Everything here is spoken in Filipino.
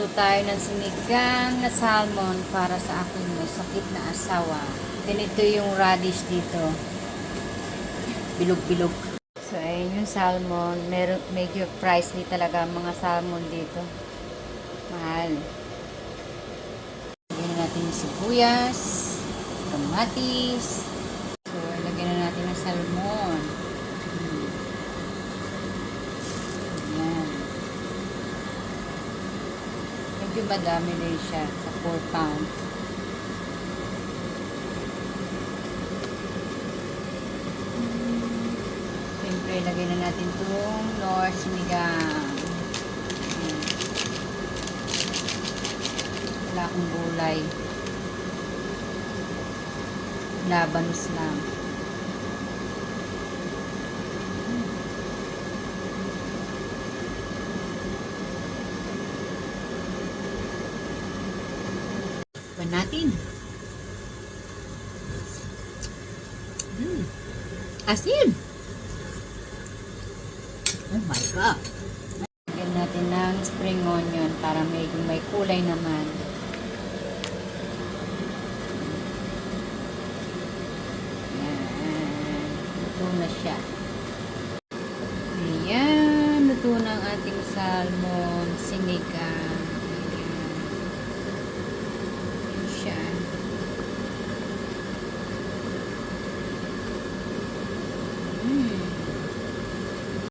Magluto tayo ng sinigang na salmon para sa aking may sakit na asawa. Ganito yung radish dito. Bilog-bilog. So, ayun yung salmon. Meron, medyo pricey talaga ang mga salmon dito. Mahal. Lagyan natin yung sibuyas, kamatis. So, lagyan na natin ng salmon. Medyo madami din siya sa 4 pounds. Siyempre, lagay na natin itong North Sinigang. Wala akong gulay. Labanos lang. Tikman natin. Mm. Asin! Oh my God! Lagyan natin ng spring onion para may, may kulay naman. Ayan. Na siya. Ayan. Luto na ang ating salmon sinigang.